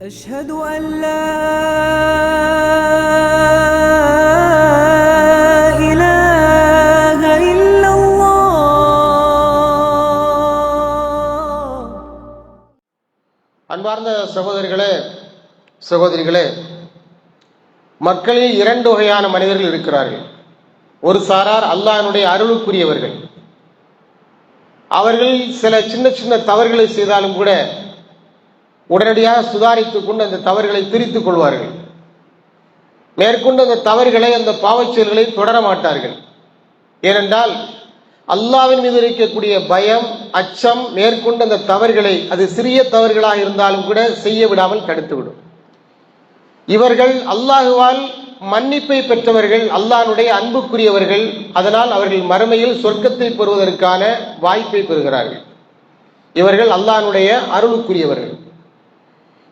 أشهد أن لا إله إلا الله அன்பார்ந்த சகோதரிகளே சகோதரிகளே மக்களில் இரண்டு வகையான மனிதர்கள் இருக்கிறார்கள் ஒரு சாரார் அல்லாஹ்வினுடைய அருளுக்குரியவர்கள் அவர்கள் சில சின்ன சின்ன தவறுகளை செய்தாலும் கூட உடனடியாக சுதாரித்துக் கொண்டு அந்த தவறுகளை பிரித்துக் கொள்வார்கள். மேற்கொண்டு அந்த தவறுகளை அந்த பாவச்செயல்களை தொடர மாட்டார்கள். ஏனென்றால் அல்லாவின் மீது இருக்கக்கூடிய பயம் அச்சம் மேற்கொண்டு அந்த தவறுகளை அது சிறிய தவறுகளாக இருந்தாலும் கூட செய்ய விடாமல் தடுத்துவிடும். இவர்கள் அல்லாஹுவால் மன்னிப்பை பெற்றவர்கள் அல்லாஹனுடைய அன்புக்குரியவர்கள் அதனால் அவர்கள் மறுமையில் சொர்க்கத்தை பெறுவதற்கான வாய்ப்பை பெறுகிறார்கள். இவர்கள் அல்லாஹனுடைய அருளுக்குரியவர்கள்.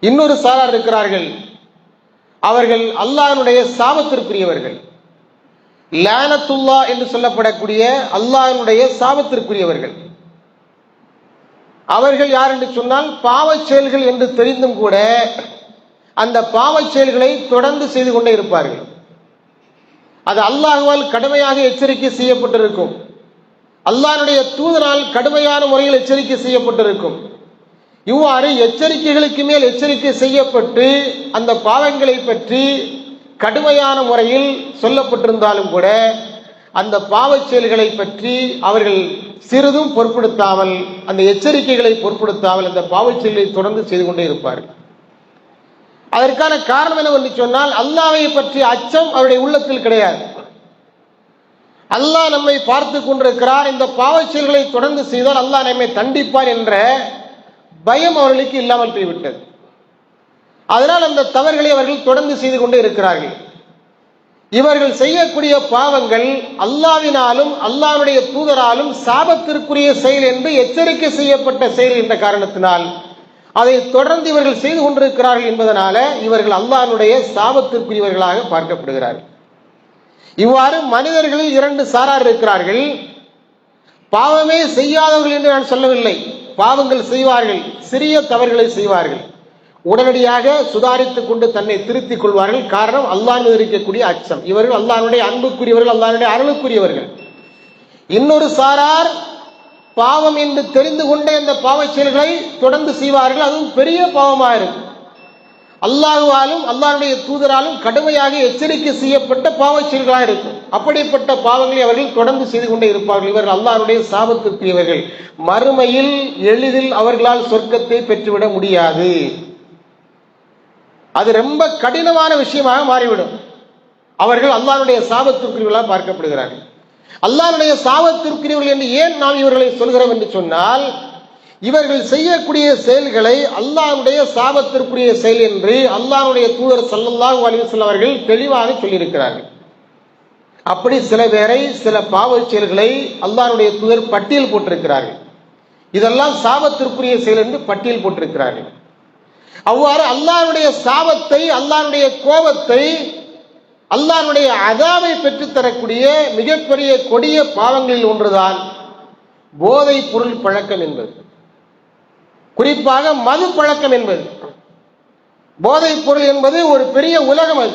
இன்னொரு சாரார் இருக்கிறார்கள். அவர்கள் அல்லாஹனுடைய சாபத்திற்குரியவர்கள். லேனத்துல்லா என்று சொல்லப்படக்கூடிய அல்லாஹனுடைய சாபத்திற்குரியவர்கள். அவர்கள் யார் என்று சொன்னால் பாவச் செயல்கள் என்று தெரிந்தும் கூட அந்த பாவச் செயல்களை தொடர்ந்து செய்து கொண்டே இருப்பார்கள். அது அல்லாஹுவால் கடுமையாக எச்சரிக்கை செய்யப்பட்டிருக்கும். அல்லாஹனுடைய தூதனால் கடுமையான முறையில் எச்சரிக்கை செய்யப்பட்டிருக்கும். இவ்வாறு எச்சரிக்கைகளுக்கு மேல் எச்சரிக்கை செய்யப்பட்டு அந்த பாவங்களை பற்றி கடுமையான முறையில் சொல்லப்பட்டிருந்தாலும் கூட அந்த பாவச் செயல்களை பற்றி அவர்கள் சிறிதும் பொருட்படுத்தாமல் அந்த எச்சரிக்கைகளை பொருட்படுத்தாமல் அந்த பாவச் செயல்களை தொடர்ந்து செய்து கொண்டே இருப்பார்கள். அதற்கான காரணம் என்னவென்று சொன்னால் அல்லாவை பற்றிய அச்சம் அவருடைய உள்ளத்தில் கிடையாது. அல்லாஹ் நம்மை பார்த்து கொண்டிருக்கிறார். இந்த பாவச் செயல்களை தொடர்ந்து செய்தால் அல்லாஹ் நம்மை தண்டிப்பார் என்ற பயம் அவர்களுக்கு இல்லாமல் போய்விட்டது. அதனால் அந்த தவறுகளை அவர்கள் தொடர்ந்து செய்து கொண்டு இருக்கிறார்கள். இவர்கள் செய்யக்கூடிய பாவங்கள் அல்லாவினாலும் அல்லாவுடைய தூதராலும் சாபத்திற்குரிய செயல் என்று எச்சரிக்கை செய்யப்பட்ட செயல் என்ற காரணத்தினால் அதை தொடர்ந்து இவர்கள் செய்து கொண்டிருக்கிறார்கள் என்பதனால இவர்கள் அல்லாஹ்வுடைய சாபத்திற்குரியவர்களாக பார்க்கப்படுகிறார்கள். இவ்வாறு மனிதர்களில் இரண்டு சாரார் இருக்கிறார்கள். பாவமே செய்யாதவர்கள் என்று நான் சொல்லவில்லை. பாவங்கள் செய்வார்கள் சிறிய தவறுகளை செய்வார்கள். உடனடியாக சுதாரித்துக் கொண்டு தன்னை திருத்திக் கொள்வார்கள். காரணம் அல்லாஹ் மீது இருக்கக்கூடிய அச்சம். இவர்கள் அல்லாஹ்வுடைய அன்புக்குரியவர்கள் அல்லாஹ்வுடைய அருளுக்குரியவர்கள். இன்னொரு சாரார் பாவம் என்று தெரிந்து கொண்டே அந்த பாவச் செயல்களை தொடர்ந்து செய்வார்கள். அதுவும் பெரிய பாவமாக இருக்கும். அல்லாஹுவாலும் அல்லாருடைய தூதராலும் கடுமையாக எச்சரிக்கை செய்யப்பட்ட பாவச் செயல்களாக இருக்கும். அப்படிப்பட்ட பாவங்களை அவர்கள் தொடர்ந்து செய்து கொண்டே இருப்பார்கள். இவர்கள் அல்லாஹ்வுடைய சாபத்திற்குரியவர்கள். மறுமையில் எளிதில் அவர்களால் சொர்க்கத்தை பெற்றுவிட முடியாது. அது ரொம்ப கடினமான விஷயமாக மாறிவிடும். அவர்கள் அல்லாஹ்வுடைய சாபத்திற்குரியவர்களாக பார்க்கப்படுகிறார்கள். அல்லாஹ்வுடைய சாபத்திற்குரியவர்கள் என்று ஏன் நாம் இவர்களை சொல்கிறோம் என்று சொன்னால் இவர்கள் செய்யக்கூடிய செயல்களை அல்லாஹ்வுடைய சாபத்திற்குரிய செயல் என்று அல்லாஹ்வுடைய தூதர் ஸல்லல்லாஹு அலைஹி அவர்கள் தெளிவாக சொல்லியிருக்கிறார்கள். அப்படி சில பேரை சில பாவ செயல்களை அல்லாஹ்வுடைய தூதர் பட்டியல் போட்டிருக்கிறார்கள். இதெல்லாம் சாபத்திற்குரிய செயல் என்று பட்டியல் போட்டிருக்கிறார்கள். அவ்வாறு அல்லாருடைய சாபத்தை அல்லாருடைய கோபத்தை அல்லாருடைய அதாவை பெற்றுத்தரக்கூடிய மிகப்பெரிய கொடிய பாவங்களில் ஒன்றுதான் போதைப் பொருள் பழக்கம் என்பது. குறிப்பாக மது பழக்கம் என்பது. போதைப் பொருள் என்பது ஒரு பெரிய உலகம் அது.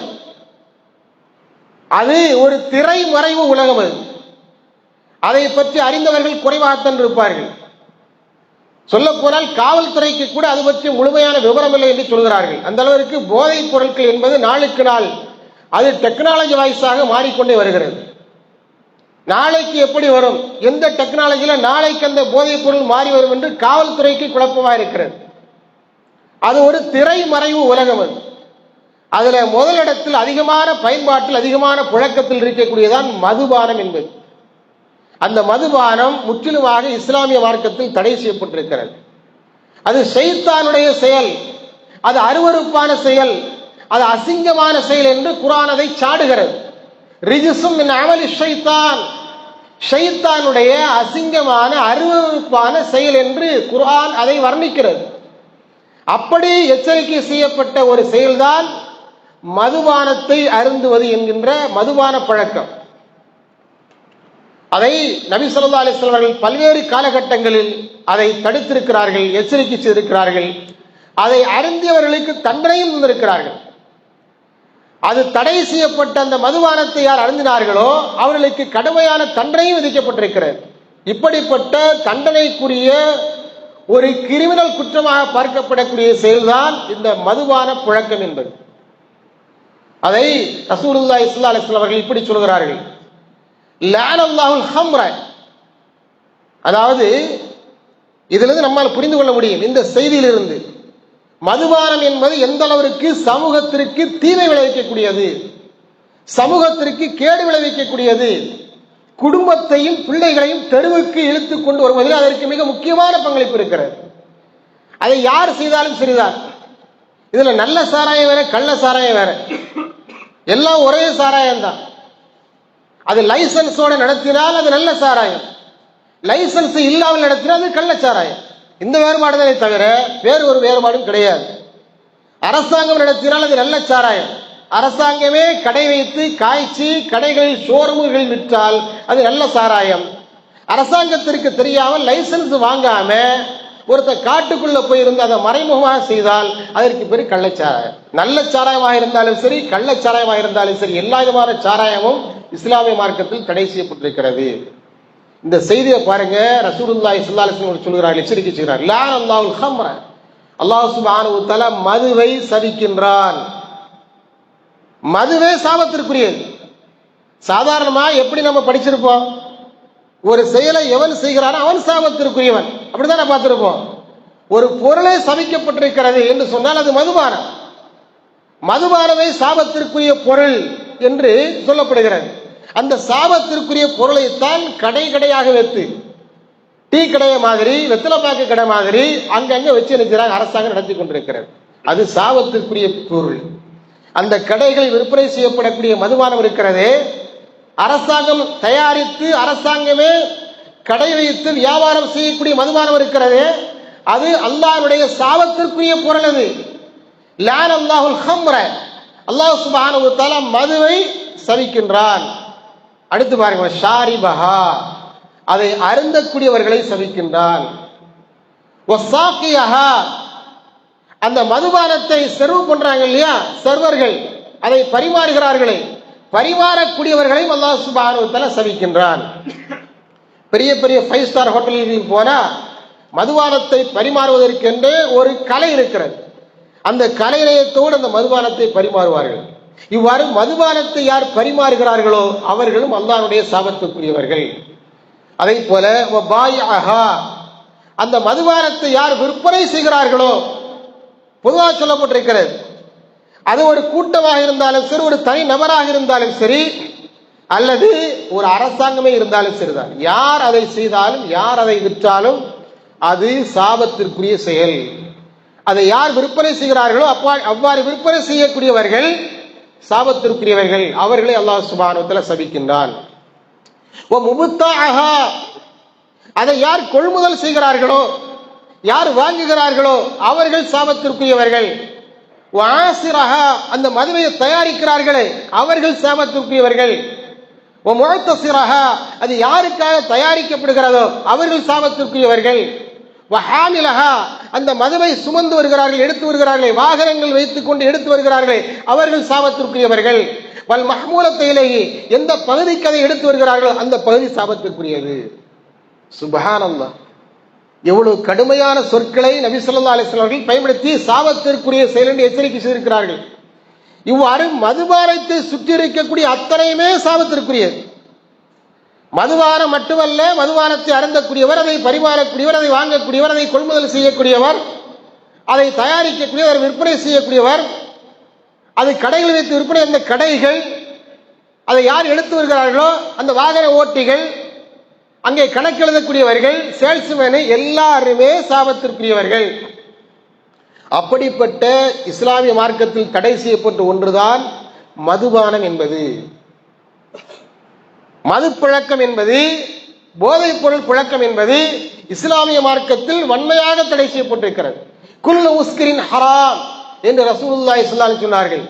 அது ஒரு திரை மறைவு உலகம் அது. அதை பற்றி அறிந்தவர்கள் குறைவாகத்தான் இருப்பார்கள். சொல்ல போனால் காவல்துறைக்கு கூட அது பற்றி முழுமையான விவரம் இல்லை என்று சொல்கிறார்கள். அந்த அளவிற்கு போதைப் பொருட்கள் என்பது நாளுக்கு நாள் அது டெக்னாலஜி வாய்ஸாக மாறிக்கொண்டே வருகிறது. நாளைக்கு எப்படி வரும்? எந்த டெக்னாலஜியில நாளைக்கு அந்த போதைப் பொருள் மாறி வரும் என்று காவல்துறைக்கு குழப்பமா இருக்கிறது. அது ஒரு திரை மறைவு உலகம் அது. அதுல முதலிடத்தில் அதிகமான பயன்பாட்டில் அதிகமான புழக்கத்தில் இருக்கக்கூடியதான் மதுபானம் என்பது. அந்த மதுபானம் முற்றிலுமாக இஸ்லாமிய மார்க்கத்தில் தடை செய்யப்பட்டிருக்கிறது. அது செய்தானுடைய செயல். அது அருவருப்பான செயல். அது அசிங்கமான செயல் என்று குரான் அதை சாடுகிறது. ரிஜிசும் மின் அமலி ஷைத்தான். ஷைத்தானுடைய அசிங்கமான அருவமைப்பான செயல் என்று குர்ஆன் அதை வர்ணிக்கிறது. அப்படி எச்சரிக்கை செய்யப்பட்ட ஒரு செயல்தான் மதுபானத்தை அருந்துவது என்கின்ற மதுபான பழக்கம். அதை நபி சொல்லா அலிஸ்லாம் அவர்கள் பல்வேறு காலகட்டங்களில் அதை தடுத்திருக்கிறார்கள் எச்சரிக்கை செய்திருக்கிறார்கள். அதை அருந்தியவர்களுக்கு தண்டனையும் தந்திருக்கிறார்கள். அது தடை செய்யப்பட்ட அந்த மதுபானத்தை யார் அருந்தினார்களோ அவர்களுக்கு கடுமையான தண்டனையும் விதிக்கப்பட்டிருக்கிறது. இப்படிப்பட்ட தண்டனைக்குரிய ஒரு கிரிமினல் குற்றமாக பார்க்கப்படக்கூடிய செயல்தான் இந்த மதுபான புழக்கம் என்பது. அதை ரசூலுல்லா இஸ்லா அலிஸ்லாம் அவர்கள் இப்படி சொல்கிறார்கள். லானல்லாஹுல் ஹம்ர. அதாவது இதிலிருந்து நம்மால் புரிந்து கொள்ள முடியும். இந்த செய்தியிலிருந்து மதுபானம் என்பது எந்த அளவிற்கு சமூகத்திற்கு தீமை விளைவிக்கக்கூடியது? சமூகத்திற்கு கேடு விளைவிக்கக்கூடியது. குடும்பத்தையும் பிள்ளைகளையும் தெருவுக்கு இழுத்து கொண்டு வருவதில் அதற்கு மிக முக்கியமான பங்களிப்பு இருக்கிறது. அதை யார் செய்தாலும் சரிதான். இதுல நல்ல சாராயம் வேற கள்ள சாராயம் வேற. எல்லாம் ஒரே சாராயம் தான். அது லைசன்ஸோட நடத்தினால் அது நல்ல சாராயம். லைசன்ஸ் இல்லாமல் நடத்தினால் அது கள்ள சாராயம். இந்த வேறுபாடு தவிர வேறு ஒரு வேறுபாடும் கிடையாது. அரசாங்கம் நடத்தினால் அது நல்ல சாராயம். அரசாங்கமே கடை வைத்து காய்ச்சி கடைகளில் ஷோரூம்களில் விற்றால் அது நல்ல சாராயம். அரசாங்கத்திற்கு தெரியாமல் லைசன்ஸ் வாங்காம ஒருத்தர் காட்டுக்குள்ள போயிருந்து அதை மறைமுகமாக செய்தால் அதற்கு பேர் கள்ளச்சாராயம் நல்ல சாராயமாக இருந்தாலும் சரி கள்ளச்சாராயமாக இருந்தாலும் சரி எல்லா விதமான சாராயமும் இஸ்லாமிய மார்க்கத்தில் தடை செய்யப்பட்டிருக்கிறது. இந்த செய்தியை பாருங்க. ரசூலுல்லாஹி ஸல்லல்லாஹு அலைஹி வஸல்லம் சொல்கிறார்கள் எச்சரிக்கை செய்கிறார் லா அல்லாஹுல் ஹம்ர அல்லாஹ் சுப்ஹானஹு வ தஆலா மதுவை சபிக்கின்றான் மதுவே சாபத்திற்குரியது. சாதாரணமா எப்படி நம்ம படிச்சிருப்போம்? ஒரு செயலை எவன் செய்கிறானோ அவன் சாபத்திற்குரியவன். அப்படிதான் நம்ம பார்த்திருப்போம்? ஒரு பொருளை சபிக்கப்பட்டிருக்கிறது என்று சொன்னால் அது மதுபானம். மதுபானமே சாபத்திற்குரிய பொருள் என்று சொல்லப்படுகிறது. அந்த சாபத்திற்குரிய பொருளைத்தான் கடை கடையாக வைத்து. டீ கடையை மாதிரி வெத்தலைப்பாக்கு கடை மாதிரி அங்கங்க வச்சு நிற்கிறாங்க அரசாங்கம் நடத்தி கொண்டிருக்கிறது. அது சாபத்திற்குரிய பொருள். அந்த கடைகளில் விற்பனை செய்யப்படக்கூடிய மதுபானம் இருக்கிறதே அரசாங்கம் தயாரித்து அரசாங்கமே கடை வைத்து வியாபாரம் செய்யக்கூடிய மதுபானம் இருக்கிறதே அது அல்லாஹ்வுடைய சாபத்திற்குரிய பொருள் அது. லான் அல்லாஹுல் ஹம்ர. அல்லாஹ் சுபான மதுவை சவிக்கின்றான். அடுத்து பாருங்க ஷாரிபஹா. அதை அருந்தக்கூடியவர்களை சபிக்கின்றான். அந்த மதுபானத்தை செர்வ் பண்றாங்க இல்லையா? சர்வர்கள். அதை பரிமாறுகிறார்களே. பரிமாறக்கூடியவர்களையும் அல்லாஹ் சுபானுவத்தில் சவிக்கின்றான் பெரிய பெரிய ஃபைவ் ஸ்டார் ஹோட்டல்களுக்கு போனா மதுபானத்தை பரிமாறுவதற்கென்றே ஒரு கலை இருக்கிறது. அந்த கலைநயத்தோடு அந்த மதுபானத்தை பரிமாறுவார்கள். இவ்வாறு மதுபானத்தை யார் பரிமாறுகிறார்களோ அவர்களும் அல்லாஹ்வுடைய சாபத்துக்குரியவர்கள். அதை போல வபாயிஅஹா, அந்த மதுபானத்தை யார் விற்பனை செய்கிறார்களோ பொதுவாக சொல்லப்பட்டிருக்கிறது. அது ஒரு கூட்டமாக இருந்தாலும் சரி ஒரு தனி நபராக இருந்தாலும் சரி அல்லது ஒரு அரசாங்கமே இருந்தாலும் சரிதான். யார் அதை செய்தாலும் யார் அதை விற்றாலும் அது சாபத்திற்குரிய செயல். அதை யார் விற்பனை செய்கிறார்களோ அப்பா அவ்வாறு விற்பனை செய்யக்கூடியவர்கள் சாபத்திற்குரியவர்கள் அவர்களை அல்லாஹ் சுபானத்தில் சபிக்கின்றான். ஓ அதை யார் கொள்முதல் செய்கிறார்களோ யார் வாங்குகிறார்களோ அவர்கள் சாபத்திற்குரியவர்கள். வாசிரஹா அந்த மதுவையை தயாரிக்கிறார்களே அவர்கள் சாபத்திற்குரியவர்கள். ஓ முழத்தசிரஹா அது யாருக்காக தயாரிக்கப்படுகிறதோ அவர்கள் சாபத்திற்குரியவர்கள். வஹாமிலஹா. அந்த மதுவை சுமந்து வருகிறார்கள் எடுத்து வருகிறார்களே வாகனங்கள் வைத்துக் கொண்டு எடுத்து வருகிறார்களே அவர்கள் சாபத்திற்குரியவர்கள். வல் மஹ்மூலத்தையிலேயே எந்த பகுதிக்கு அதை எடுத்து வருகிறார்களோ அந்த பகுதி சாபத்திற்குரியது. சுபஹானல்லா எவ்வளவு கடுமையான சொற்களை நபி ஸல்லல்லாஹு பயன்படுத்தி சாபத்திற்குரிய செயல் என்று எச்சரிக்கை செய்திருக்கிறார்கள். இவ்வாறு மதுபானத்தை சுற்றி இருக்கக்கூடிய அத்தனையுமே சாபத்திற்குரியது. மதுபானம் மட்டுமல்ல மதுபானத்தை அருந்தக்கூடியவர் அதை பரிமாறக்கூடியவர் அதை வாங்கக்கூடியவர் அதை கொள்முதல் செய்யக்கூடியவர் அதை தயாரிக்கக்கூடியவர் விற்பனை செய்யக்கூடியவர் அது கடைகள் வைத்து விற்பனை அந்த கடைகள் அதை யார் எடுத்து வருகிறார்களோ அந்த வாகன ஓட்டிகள் அங்கே கணக்கு எழுதக்கூடியவர்கள் சேல்ஸ்மேனு எல்லாருமே சாபத்திற்குரியவர்கள். அப்படிப்பட்ட இஸ்லாமிய மார்க்கத்தில் தடை செய்யப்பட்ட ஒன்றுதான் மதுபானம் என்பது. மது புழக்கம் என்பது போதைப் பொருள் புழக்கம் என்பது இஸ்லாமிய மார்க்கத்தில் வன்மையாக தடை செய்யப்பட்டிருக்கிறது. குல்ல உஸ்கிரின் ஹராம் என்று ரசூல்லா இஸ்லாம் சொன்னார்கள்.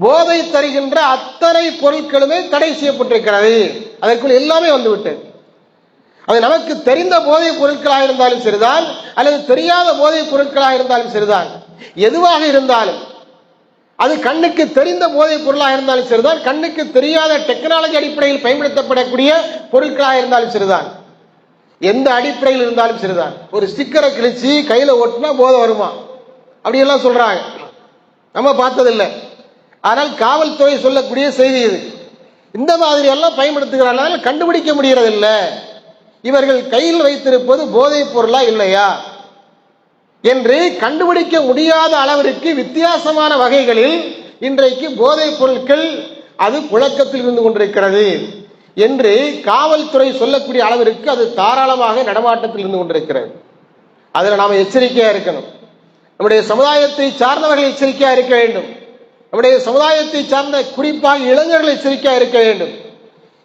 போதை தருகின்ற அத்தனை பொருட்களுமே தடை செய்யப்பட்டிருக்கிறது. அதற்குள் எல்லாமே வந்துவிட்டது. அது நமக்கு தெரிந்த போதைப் பொருட்களாக இருந்தாலும் சரிதான் அல்லது தெரியாத போதைப் பொருட்களாக இருந்தாலும் சரிதான். எதுவாக இருந்தாலும் அது கண்ணுக்கு தெரிந்த போதைப் பொருளாக இருந்தாலும் சரிதான். கண்ணுக்கு தெரியாத டெக்னாலஜி அடிப்படையில் பயன்படுத்தப்படக்கூடிய பொருட்களாக இருந்தாலும் சரிதான். எந்த அடிப்படையில் இருந்தாலும் சரிதான். ஒரு ஸ்டிக்கரை கிழிச்சு கையில் ஒட்டினா போதை வருமா? அப்படியெல்லாம் சொல்றாங்க. நம்ம பார்த்ததில்லை. ஆனால் காவல்துறை சொல்லக்கூடிய செய்தி இது. இந்த மாதிரி எல்லாம் பயன்படுத்துகிறார்கள். கண்டுபிடிக்க முடிகிறதில்லை இவர்கள் கையில் வைத்திருப்பது போதைப் பொருளா இல்லையா? என்று கண்டுபிடிக்க முடியாத அளவிற்கு வித்தியாசமான வகைகளில் இன்றைக்கு போதைப் பொருட்கள் அது புழக்கத்தில் இருந்து கொண்டிருக்கிறது என்று காவல்துறை சொல்லக்கூடிய அளவிற்கு அது தாராளமாக நடமாட்டத்தில் இருந்து கொண்டிருக்கிறது. அதில் நாம் எச்சரிக்கையாக இருக்கணும். நம்முடைய சமுதாயத்தை சார்ந்தவர்கள் எச்சரிக்கையாக இருக்க வேண்டும். நம்முடைய சமுதாயத்தை சார்ந்த குறிப்பாக இளைஞர்கள் எச்சரிக்கையாக இருக்க வேண்டும்.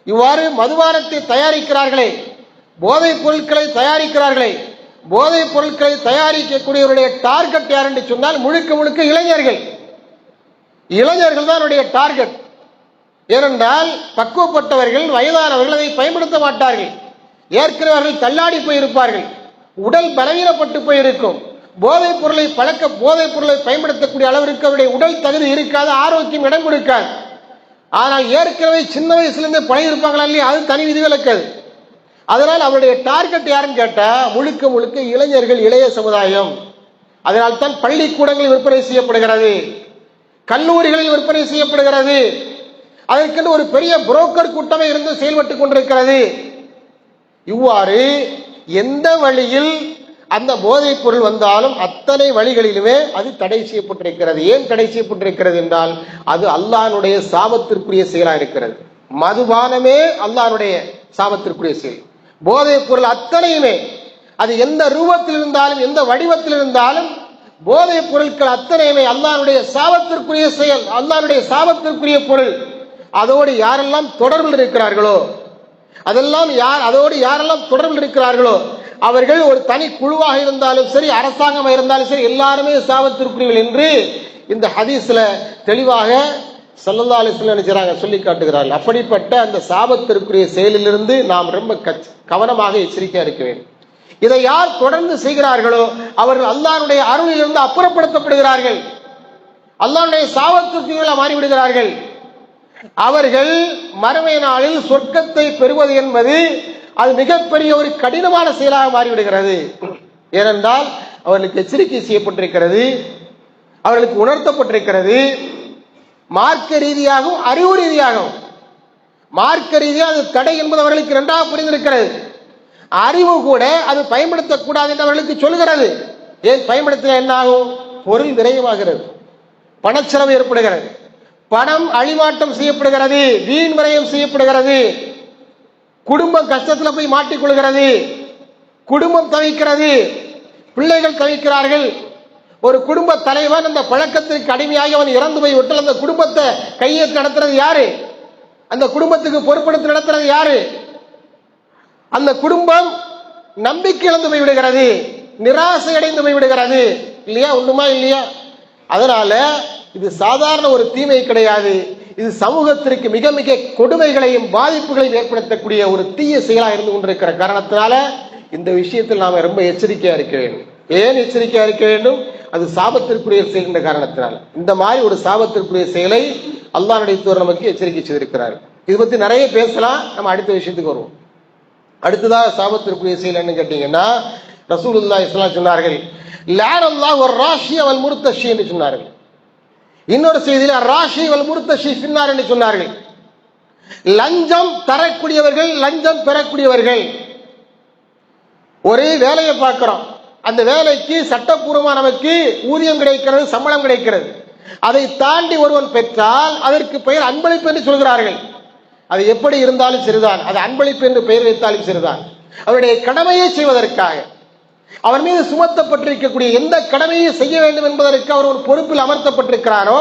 இவ்வாறு மதுபானத்தை தயாரிக்கிறார்களே போதைப் பொருட்களை தயாரிக்கிறார்களே போதைப் பொருட்களை தயாரிக்கக்கூடியவருடைய டார்கெட் யார் என்று சொன்னால் முழுக்க முழுக்க இளைஞர்கள். இளைஞர்கள் தான் அவருடைய டார்கெட் ஏனென்றால் பக்குவப்பட்டவர்கள் வயதானவர்கள் அதை பயன்படுத்த மாட்டார்கள். ஏற்கனவே அவர்கள் தள்ளாடி போயிருப்பார்கள். உடல் பலவீனப்பட்டு போயிருக்கும். போதைப் பொருளை பழக்க போதைப் பொருளை பயன்படுத்தக்கூடிய அளவிற்கு அவருடைய உடல் தகுதி இருக்காது ஆரோக்கியம் இடம் கொடுக்காது. ஆனால் ஏற்கனவே சின்ன வயசுலேருந்தே பழகிருப்பாங்களா இல்லையா? அது தனி விதிவிலக்கது அதனால் அவருடைய டார்கெட் யாருன்னு கேட்டால் முழுக்க முழுக்க இளைஞர்கள் இளைய சமுதாயம். அதனால் தான் பள்ளிக்கூடங்களில் விற்பனை செய்யப்படுகிறது. கல்லூரிகளில் விற்பனை செய்யப்படுகிறது. அதற்கென்று ஒரு பெரிய புரோக்கர் கூட்டமே இருந்து செயல்பட்டு கொண்டிருக்கிறது. இவ்வாறு எந்த வழியில் அந்த போதைப் பொருள் வந்தாலும் அத்தனை வழிகளிலுமே அது தடை செய்யப்பட்டிருக்கிறது. ஏன் தடை செய்யப்பட்டிருக்கிறது என்றால் அது அல்லானுடைய சாபத்திற்குரிய செயலாக இருக்கிறது. மதுபானமே அல்லானுடைய சாபத்திற்குரிய செயல். போதைப் பொருள் அத்தனையுமே. அது எந்த ரூபத்தில் இருந்தாலும் எந்த வடிவத்தில் இருந்தாலும் போதைப் பொருட்கள் அத்தனையுமே அல்லாருடைய சாபத்திற்குரிய செயல் அல்லாருடைய சாபத்திற்குரிய பொருள். அதோடு யாரெல்லாம் தொடர்பில் இருக்கிறார்களோ அதெல்லாம் யார் அதோடு யாரெல்லாம் தொடர்பில் இருக்கிறார்களோ அவர்கள் ஒரு தனி குழுவாக இருந்தாலும் சரி அரசாங்கமாக இருந்தாலும் சரி எல்லாருமே சாபத்திற்குரியவர்கள் என்று இந்த ஹதீஸில் தெளிவாக சல்லல்லா அலிஸ்லாம் நினைச்சாங்க சொல்லி காட்டுகிறார்கள். அப்படிப்பட்ட அந்த சாபத்திற்குரிய செயலிலிருந்து நாம் ரொம்ப கவனமாக எச்சரிக்கையாக இருக்க வேண்டும். இதை யார் தொடர்ந்து செய்கிறார்களோ அவர்கள் அல்லாருடைய அருளிலிருந்து அப்புறப்படுத்தப்படுகிறார்கள். அல்லாருடைய சாபத்திற்கு மாறிவிடுகிறார்கள். அவர்கள் மறுமை நாளில் சொர்க்கத்தை பெறுவது என்பது அது மிகப்பெரிய ஒரு கடினமான செயலாக மாறிவிடுகிறது. ஏனென்றால் அவர்களுக்கு எச்சரிக்கை செய்யப்பட்டிருக்கிறது அவர்களுக்கு உணர்த்தப்பட்டிருக்கிறது மார்க்க ரீதியாகவும் அறிவு ரீதியாகவும். மார்க்க ரீதியாக அது தடை என்பது அவர்களுக்கு இரண்டாக புரிந்திருக்கிறது. அறிவு கூட அது பயன்படுத்தக்கூடாது என்று அவர்களுக்கு சொல்கிறது. ஏன் பயன்படுத்தின என்ன ஆகும் பொருள் விரயமாகிறது. பணச்செலவு ஏற்படுகிறது. பணம் அழிமாட்டம் செய்யப்படுகிறது. வீண் விரயம் செய்யப்படுகிறது. குடும்பம் கஷ்டத்தில் போய் மாட்டிக்கொள்கிறது. குடும்பம் தவிக்கிறது. பிள்ளைகள் தவிக்கிறார்கள். ஒரு குடும்ப தலைவன் அந்த பழக்கத்திற்கு அடிமையாகி அவன் இறந்து போய் விட்டால் அந்த குடும்பத்தை கையேற்று நடத்துறது யாரு? அந்த குடும்பத்துக்கு பொறுப்படுத்தி நடத்துறது யாரு? அந்த குடும்பம் நம்பிக்கை இழந்து போய் விடுகிறது நிராசை அடைந்து போய் விடுகிறது. இல்லையா? ஒண்ணுமா இல்லையா? அதனால இது சாதாரண ஒரு தீமை கிடையாது. இது சமூகத்திற்கு மிக மிக கொடுமைகளையும் பாதிப்புகளையும் ஏற்படுத்தக்கூடிய ஒரு தீய செயலாக இருந்து கொண்டிருக்கிற காரணத்தினால இந்த விஷயத்தில் நாம் ரொம்ப எச்சரிக்கையா இருக்க வேண்டும். ஏன் எச்சரிக்கையா இருக்க வேண்டும்? அது சாபத்திற்குரிய செயல் என்ற காரணத்தினால். இந்த மாதிரி ஒரு சாபத்திற்குரிய செயலை அல்லா நடித்தவர் நமக்கு எச்சரிக்கை செய்திருக்கிறார். இது பத்தி நிறைய பேசலாம். நம்ம அடுத்த விஷயத்துக்கு வருவோம். அடுத்ததாக சாபத்திற்குரிய செயல் என்னன்னு கேட்டீங்கன்னா ரசூலுல்லா இஸ்லாம் சொன்னார்கள் லான் அல்லாஹ் ஒரு ராஷி அவள் முருத்தஷி என்று சொன்னார்கள். இன்னொரு செய்தியில் ராஷி அவள் முருத்தஷி சின்னார் என்று சொன்னார்கள். லஞ்சம் தரக்கூடியவர்கள் லஞ்சம் பெறக்கூடியவர்கள் ஒரே வேலையை பார்க்கிறோம். அந்த வேலைக்கு சட்டப்பூர்வமாக நமக்கு ஊதியம் கிடைக்கிறது சம்பளம் கிடைக்கிறது. அதை தாண்டி ஒருவன் பெற்றால் அதற்கு பெயர் அன்பளிப்பு என்று சொல்கிறார்கள். அது எப்படி இருந்தாலும் சரிதான். அது அன்பளிப்பு என்று பெயர் வைத்தாலும் சரிதான். அவருடைய கடமையை செய்வதற்காக. அவன் மீது சுமத்தப்பட்டிருக்கக்கூடிய எந்த கடமையை செய்ய வேண்டும் என்பதற்கு அவர் ஒரு பொறுப்பில் அமர்த்தப்பட்டிருக்கிறாரோ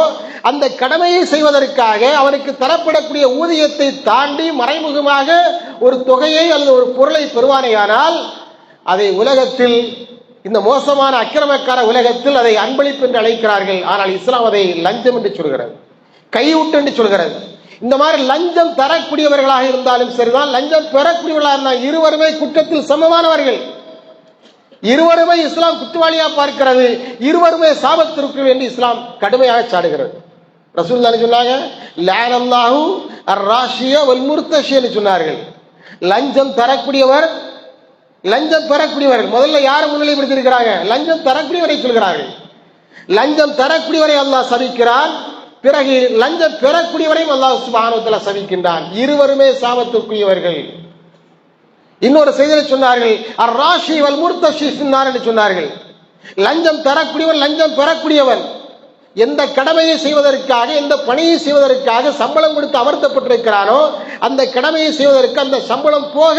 அந்த கடமையை செய்வதற்காக அவனுக்கு தரப்படக்கூடிய ஊதியத்தை தாண்டி மறைமுகமாக ஒரு தொகையை அல்லது ஒரு பொருளை பெறுவானேயானால் அதை உலகத்தில் இந்த மோசமான அக்கிரமக்கார உலகத்தில் அதை அன்பளிப்பு என்று அழைக்கிறார்கள். ஆனால் இஸ்லாம் அதை லஞ்சம் என்று சொல்கிறது. கைவிட்டு என்று சொல்கிறது. இந்த மாதிரி லஞ்சம் தரக்கூடியவர்களாக இருந்தாலும் சரிதான். லஞ்சம் பெறக்கூடியவர்களாக இருந்தால் இருவருமே குற்றத்தில் சமமானவர்கள். இருவருமே இஸ்லாம் குற்றவாளியாக பார்க்கிறது. இருவருமே சாபத்திற்கு வேண்டி இஸ்லாம் கடுமையாக சாடுகிறது. ரசூல் தானே சொன்னாங்க லான் ராஷிய சொன்னார்கள். லஞ்சம் தரக்கூடியவர் லஞ்சம் பெறக்கூடியவர்கள். முதல்ல யாரை முன்னிலைப்படுத்தியிருக்கிறாங்க லஞ்சம் தரக்கூடியவரை சொல்கிறார்கள். லஞ்சம் தரக்கூடியவரை அல்லாஹ் சபிக்கிறான். பிறகு லஞ்சம் பெறக்கூடியவரையும் அல்லாஹ் சுபானுவத்தில் சபிக்கின்றான். இருவருமே சாபத்திற்குரியவர்கள் இன்னொரு செய்தியை சொன்னார்கள் அர் ராஷி வல் சின்னார் என்று சொன்னார்கள். லஞ்சம் தரக்கூடியவன் லஞ்சம் பெறக்கூடியவன். எந்த கடமையை செய்வதற்காக எந்த பணியை செய்வதற்காக சம்பளம் கொடுத்து அமர்த்தப்பட்டிருக்கிறானோ அந்த கடமையை செய்வதற்கு அந்த சம்பளம் போக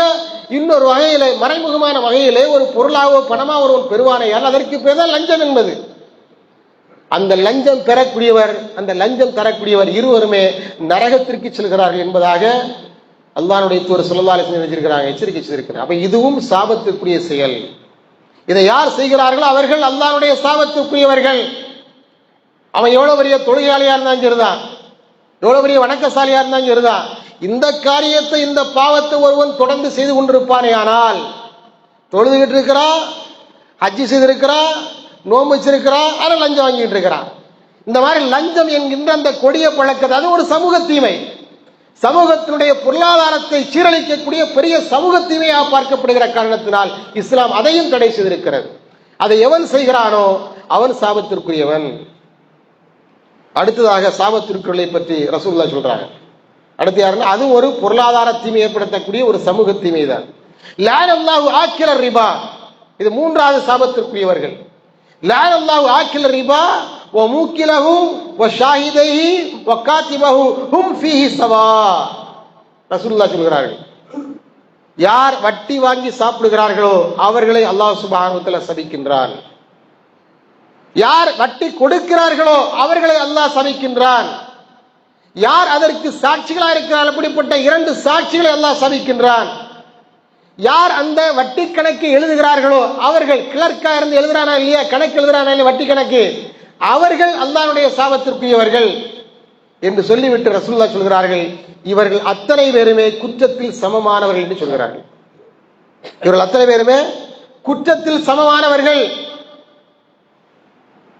இன்னொரு வகையிலே மறைமுகமான வகையிலே ஒரு பொருளாகவோ பணமாக ஒருவன் பெறுவானையால் அதற்கு பேர் தான் லஞ்சம் என்பது. அந்த லஞ்சம் பெறக்கூடியவர் அந்த லஞ்சம் தரக்கூடியவர் இருவருமே நரகத்திற்கு செல்கிறார்கள் என்பதாக அல்லானுடைய தூர சொல்லலாலே செஞ்சிருக்கிறாங்க எச்சரிக்கை செய்திருக்கிறார் அப்ப இதுவும் சாபத்திற்குரிய செயல். இதை யார் செய்கிறார்களோ அவர்கள் அல்லானுடைய சாபத்திற்குரியவர்கள். அவன் எவ்வளவு பெரிய தொழுகையாளியா இருந்தாலும் சரிதான். எவ்வளவு பெரிய வணக்கசாலியா இருந்தாலும் சரிதான். இந்த காரியத்தை இந்த பாவத்தை ஒருவன் தொடர்ந்து செய்து கொண்டிருப்பானே ஆனால் தொழுதுகிட்டு இருக்கிறான் ஹஜ்ஜி செய்திருக்கிறான் நோம்பு வச்சிருக்கிறான் ஆனால் லஞ்சம் வாங்கிட்டு இருக்கிறான் இந்த மாதிரி லஞ்சம் என்கின்ற அந்த கொடிய பழக்கத்தை அது ஒரு சமூக தீமை. சமூகத்தினுடைய பொருளாதாரத்தை சீரழிக்கக்கூடிய பெரிய சமூக தீமையாக பார்க்கப்படுகிற காரணத்தினால் இஸ்லாம் அதையும் தடை செய்திருக்கிறது. அதை எவன் செய்கிறானோ அவன் சாபத்திற்குரியவன். அடுத்ததாக சாபத்திற்குள்ளை பற்றி ரசூல்லா சொல்றாங்க. அடுத்து யாருன்னா அது ஒரு பொருளாதார தீமை ஏற்படுத்தக்கூடிய ஒரு சமூக தீமை தான் லான் அல்லாஹு ஆக்கில ரிபா. இது மூன்றாவது சாபத்திற்குரியவர்கள். லான் அல்லாஹு ஆக்கில ரிபா ஓ மூக்கிலஹு ஓ ஷாஹிதைஹி ஓ காத்திபஹு ஹும் ஃபீஹி சவா. ரசூலுல்லாஹ் சொல்கிறார்கள் யார் வட்டி வாங்கி சாப்பிடுகிறார்களோ அவர்களை அல்லாஹ் சுபாகத்தில் வ சபிக்கின்றான். யார் வட்டி கொடுக்கிறார்களோ அவர்களை அல்லாஹ் சபிக்கின்றான். யார் அதற்கு சாட்சிகளாக இருக்கிறார் அப்படிப்பட்ட இரண்டு சாட்சிகளை எல்லாம் சபிக்கின்றான். யார் அந்த வட்டி கணக்கு எழுதுகிறார்களோ அவர்கள் கிளர்க்காக இருந்து எழுதுறானா இல்லையா? கணக்கு எழுதுறானா இல்லையா வட்டி கணக்கு? அவர்கள் அல்லாருடைய சாபத்திற்குரியவர்கள் என்று சொல்லிவிட்டு ரசூல்லா சொல்கிறார்கள் இவர்கள் அத்தனை பேருமே குற்றத்தில் சமமானவர்கள் என்று சொல்கிறார்கள். இவர்கள் அத்தனை பேருமே குற்றத்தில் சமமானவர்கள்.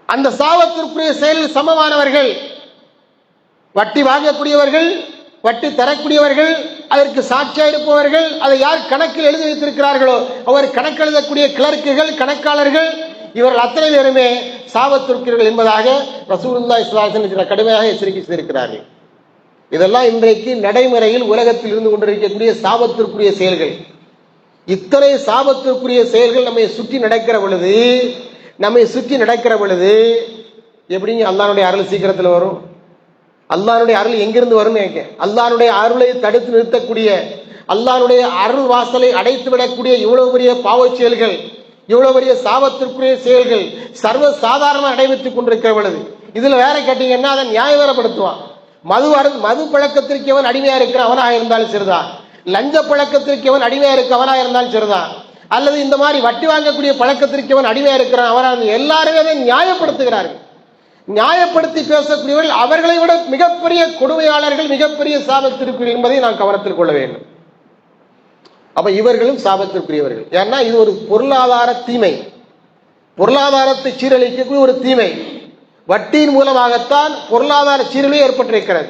அந்த சாபத்திற்குரிய செயலில் சமமானவர்கள். வட்டி வாங்கக்கூடியவர்கள் வட்டி தரக்கூடியவர்கள் அதற்கு சாட்சியாக இருப்பவர்கள் அதை யார் கணக்கில் எழுதி வைத்திருக்கிறார்களோ அவர் கணக்கு எழுதக்கூடிய கிளர்க்குகள் கணக்காளர்கள் இவர்கள் அத்தனை பேருமே சாபத்திற்கிறர்கள் என்பதாக ரசூலுல்லா இஸ்லாசன் கடுமையாக எச்சரிக்கை செய்திருக்கிறார்கள். இதெல்லாம் இன்றைக்கு நடைமுறையில் உலகத்தில் இருந்து கொண்டிருக்கக்கூடிய சாபத்திற்குரிய செயல்கள். இத்தனை சாபத்திற்குரிய செயல்கள் நம்மை சுற்றி நடக்கிற பொழுது நம்மை சுற்றி நடக்கிற பொழுது எப்படிங்க அல்லானுடைய அருள் சீக்கிரத்தில் வரும்? அல்லானுடைய அருள் எங்கிருந்து வரும் அல்லானுடைய அருளை தடுத்து நிறுத்தக்கூடிய அல்லானுடைய அருள் வாசலை அடைத்து விடக்கூடிய இவ்வளவு பெரிய பாவ செயல்கள் இவ்வளவு பெரிய சாபத்திற்குரிய செயல்கள் சர்வ சாதாரண நடைபெற்றுக் கொண்டிருக்கிற பொழுது இதுல வேற கேட்டீங்கன்னா அதை நியாயவரப்படுத்துவான் மது அரு மது பழக்கத்திற்கு எவன் அடிமையா இருக்கிற அவனாக இருந்தாலும் சரிதான் லஞ்ச பழக்கத்திற்கு எவன் அடிமையா இருக்கவனா இருந்தாலும் சரிதான் அல்லது இந்த மாதிரி வட்டி வாங்கக்கூடிய பழக்கத்திற்கு அவன் அடிமையா இருக்கிறான் அவனா எல்லாருமே அதை நியாயப்படுத்துகிறார்கள். நியாயப்படுத்தி பேசக்கூடியவர்கள் அவர்களை விட மிகப்பெரிய கொடுமையாளர்கள் மிகப்பெரிய சாபத்திற்குரிய என்பதை நாம் கவனத்தில் கொள்ள வேண்டும். அப்ப இவர்களும் சாபத்திற்குரியவர்கள். ஏன்னா இது ஒரு பொருளாதார தீமை. பொருளாதாரத்தை சீரழிக்கக்கூடிய ஒரு தீமை. வட்டியின் மூலமாகத்தான் பொருளாதார சீரழிவு ஏற்பட்டிருக்கிறது.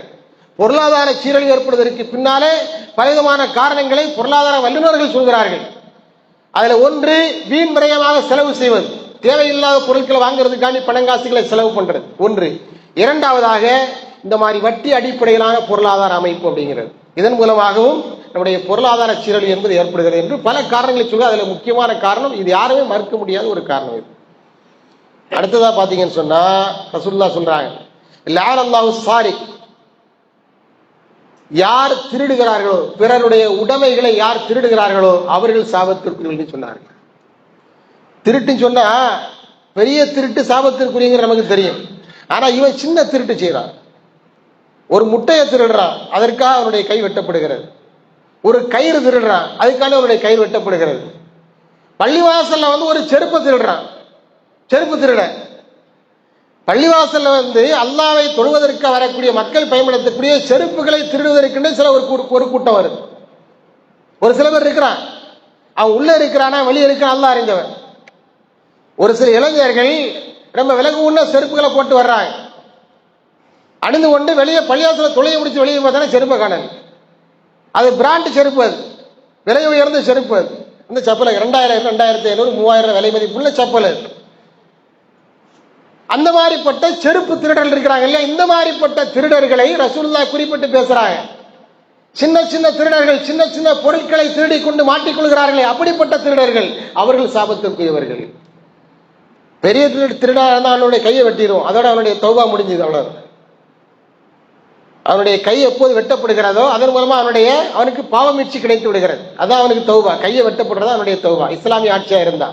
பொருளாதார சீரழிவு ஏற்படுவதற்கு பின்னாலே பலவிதமான காரணங்களை பொருளாதார வல்லுநர்கள் சொல்கிறார்கள். அதில் ஒன்று வீண் விரயமாக செலவு செய்வது. தேவையில்லாத பொருட்களை வாங்குறதுக்காண்டி பணங்காசுகளை செலவு பண்ணுறது ஒன்று. இரண்டாவதாக இந்த மாதிரி வட்டி அடிப்படையிலான பொருளாதார அமைப்பு அப்படிங்கிறது. இதன் மூலமாகவும் நம்முடைய பொருளாதார சீரழிவு என்பது ஏற்படுகிறது என்று பல காரணங்களை சொல்ல அதில் முக்கியமான காரணம் இது யாருமே மறுக்க முடியாத ஒரு காரணம் இது. அடுத்ததா பார்த்தீங்கன்னு சொன்னா ரசுல்லா சொல்றாங்க லார் அல்லாஹு சாரி யார் திருடுகிறார்களோ பிறருடைய உடைமைகளை யார் திருடுகிறார்களோ அவர்கள் சாபத்திற்குரியவர்கள் சொன்னார்கள். திருட்டுன்னு சொன்னா பெரிய திருட்டு சாபத்திற்குரியங்கிற நமக்கு தெரியும். ஆனா இவன் சின்ன திருட்டு செய்யறான் ஒரு முட்டையை திருடுறான் அதற்காக அவனுடைய கை வெட்டப்படுகிறது. ஒரு கயிறு திருடுறான் அதுக்காக அவனுடைய கயிறு வெட்டப்படுகிறது. பள்ளிவாசல்ல வந்து ஒரு செருப்பை திருடுறான். செருப்பு திருட. பள்ளிவாசல்ல வந்து அல்லாவை தொழுவதற்கு வரக்கூடிய மக்கள் பயன்படுத்தக்கூடிய செருப்புகளை திருடுவதற்குன்னு சில ஒரு கூ- ஒரு கூட்டம் வருது. ஒரு சில பேர் இருக்கிறான். அவன் உள்ள இருக்கிறானா வெளியே இருக்கிறான் அல்லா அறிந்தவன். ஒரு சில இளைஞர்கள் ரொம்ப விலகு உண்ண செருப்புகளை போட்டு வர்றாங்க. அணிந்து கொண்டு வெளியே பள்ளியாசல துளையை முடிச்சு வெளியே பார்த்தா செருப்பை காணல் அது பிராண்டு செருப்பு அது. விலை உயர்ந்த செருப்பு அது. இந்த செப்பல் ரெண்டாயிரம் ரெண்டாயிரத்தி ஐநூறு மூவாயிரம் விலை மதிப்புள்ள செப்பல் அது. அந்த மாதிரிப்பட்ட செருப்பு திருடர்கள் இருக்கிறாங்க இல்லையா? இந்த மாதிரிப்பட்ட திருடர்களை ரசூல்லா குறிப்பிட்டு பேசுறாங்க. சின்ன சின்ன திருடர்கள் சின்ன சின்ன பொருட்களை திருடி கொண்டு மாட்டிக்கொள்கிறார்களே அப்படிப்பட்ட திருடர்கள் அவர்கள் சாபத்திற்குரியவர்கள். பெரிய திருடா இருந்தால் அவனுடைய கையை வெட்டிடுவோம். அதோட அவனுடைய தௌபா முடிஞ்சது அவ்வளவு. அவனுடைய கை எப்போது வெட்டப்படுகிறதோ அதன் மூலமா அவனுடைய அவனுக்கு பாவமீட்சி கிடைத்து விடுகிறது. அதான் அவனுக்கு தௌபா. கையை வெட்டப்படுறது அவனுடைய தௌபா. இஸ்லாமிய ஆட்சியா இருந்தா.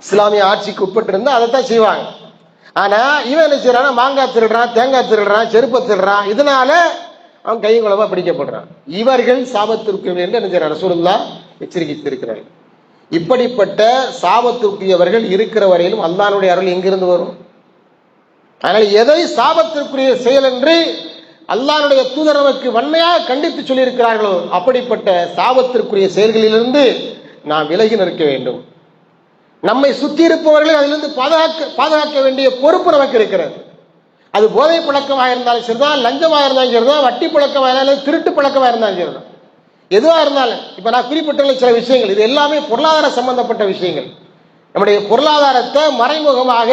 இஸ்லாமிய ஆட்சிக்கு உட்பட்டு இருந்தா அதைத்தான் செய்வாங்க. ஆனா இவன் என்ன செய்யறான் மாங்காய் திருடுறான் தேங்காய் திருடுறான் செருப்பை திருடுறான். இதனால அவன் கையும் குளமா பிடிக்கப்படுறான். இவர்கள் சாபத்திற்கு என்று என்ன செய்யறார் ரசூலுல்லா எச்சரிக்கைத்திருக்கிறார்கள் இப்படிப்பட்ட சாபத்திற்குரியவர்கள் இருக்கிற வரையிலும் அல்லாஹ்வுடைய அருள் எங்கிருந்து வரும்? அதனால் எதை சாபத்திற்குரிய செயல் என்று அல்லாஹ்வுடைய தூதரவுக்கு வன்மையாக கண்டித்து சொல்லியிருக்கிறார்களோ அப்படிப்பட்ட சாபத்திற்குரிய செயல்களிலிருந்து நாம் விலகி நிற்க வேண்டும். நம்மை சுற்றி இருப்பவர்களை அதிலிருந்து பாதுகாக்க பாதுகாக்க வேண்டிய பொறுப்பு நமக்கு இருக்கிறது. அது போதை பழக்கமாக இருந்தாலும் சரிதான் லஞ்சமாக இருந்தாலும் சரிதான் வட்டி பழக்கமாக இருந்தாலும் திருட்டு பழக்கமாக இருந்தாலும் சரிதான். எதுவாக இருந்தாலும் இப்போ நான் குறிப்பிட்டுள்ள சில விஷயங்கள் இது எல்லாமே பொருளாதார சம்பந்தப்பட்ட விஷயங்கள். நம்முடைய பொருளாதாரத்தை மறைமுகமாக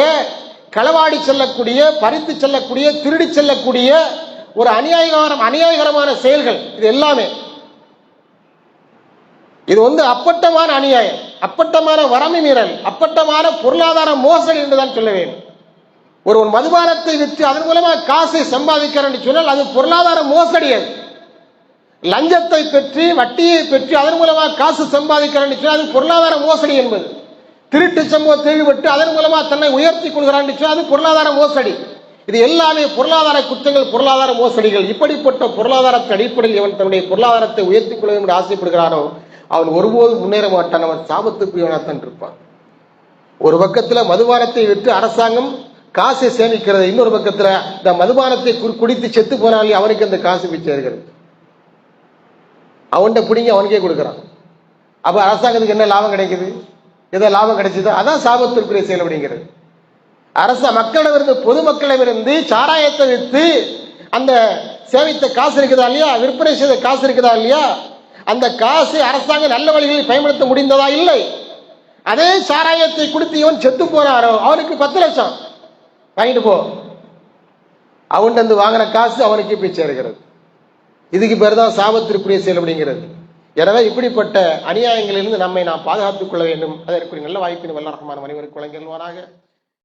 களவாடி செல்லக்கூடிய பறித்து செல்லக்கூடிய திருடி செல்லக்கூடிய ஒரு அநியாயகரம் அநியாயகரமான செயல்கள் இது எல்லாமே. இது வந்து அப்பட்டமான அநியாயம் அப்பட்டமான வரமை மீறல் அப்பட்டமான பொருளாதார மோசடி என்றுதான் சொல்ல வேண்டும். ஒருவன் மதுபானத்தை விற்று அதன் மூலமாக காசை சம்பாதிக்கிறான் என்று சொன்னால் அது பொருளாதார மோசடி அது. லஞ்சத்தை பெற்று வட்டியை பெற்று அதன் மூலமாக காசு சம்பாதிக்கிறான் சொன்னால் அது பொருளாதார மோசடி என்பது. திருட்டு சம்பவத்தில் ஈடுபட்டு அதன் மூலமாக தன்னை உயர்த்தி கொள்கிறான் சொன்னால் அது பொருளாதார மோசடி. இது எல்லாமே பொருளாதார குற்றங்கள் பொருளாதார மோசடிகள். இப்படிப்பட்ட பொருளாதாரத்தை அடிப்படையில் இவன் தன்னுடைய பொருளாதாரத்தை உயர்த்திக் கொள்ள வேண்டும் ஆசைப்படுகிறானோ அவன் ஒருபோதும் முன்னேற மாட்டான். அவன் சாபத்துக்குரியவனாகத்தான் இருப்பான். ஒரு பக்கத்தில் மதுபானத்தை விற்று அரசாங்கம் காசை சேமிக்கிறது இன்னொரு பக்கத்தில் இந்த மதுபானத்தை கு- குடித்து செத்து போனாலே அவனுக்கு அந்த காசு போய் சேர்கிறது அவன்கிட்ட பிடிங்கி அவனுக்கே கொடுக்குறான். அப்போ அரசாங்கத்துக்கு என்ன லாபம் கிடைக்குது? ஏதோ லாபம் கிடைச்சதோ? அதான் சாபத்திற்குரிய செயல் அப்படிங்கிறது. அரச மக்களிடமிருந்து பொதுமக்களிடமிருந்து சாராயத்தை விற்று அந்த சேவித்த காசு இருக்குதா இல்லையா? விற்பனை செய்த காசு இருக்குதா இல்லையா? அந்த காசு அரசாங்கம் நல்ல வழிகளில் பயன்படுத்த முடிந்ததா? இல்லை. அதே சாராயத்தை கொடுத்து இவன் செத்து போனாரோ அவனுக்கு பத்து லட்சம். வாங்கிட்டு போ. அவன்கிட்ட வந்து வாங்கின காசு அவனுக்கு போய் சேர்கிறது. இதுக்கு பேர் தான் சாபத்திற்குரிய செயல் அப்படிங்கிறது. எனவே இப்படிப்பட்ட அநியாயங்களிலிருந்து நம்மை நாம் பாதுகாத்துக் கொள்ள வேண்டும். அதற்குரிய நல்ல வாய்ப்பின் வல்ல ரஹ்மான் மனிதருக்கு வழங்கிடுவாராக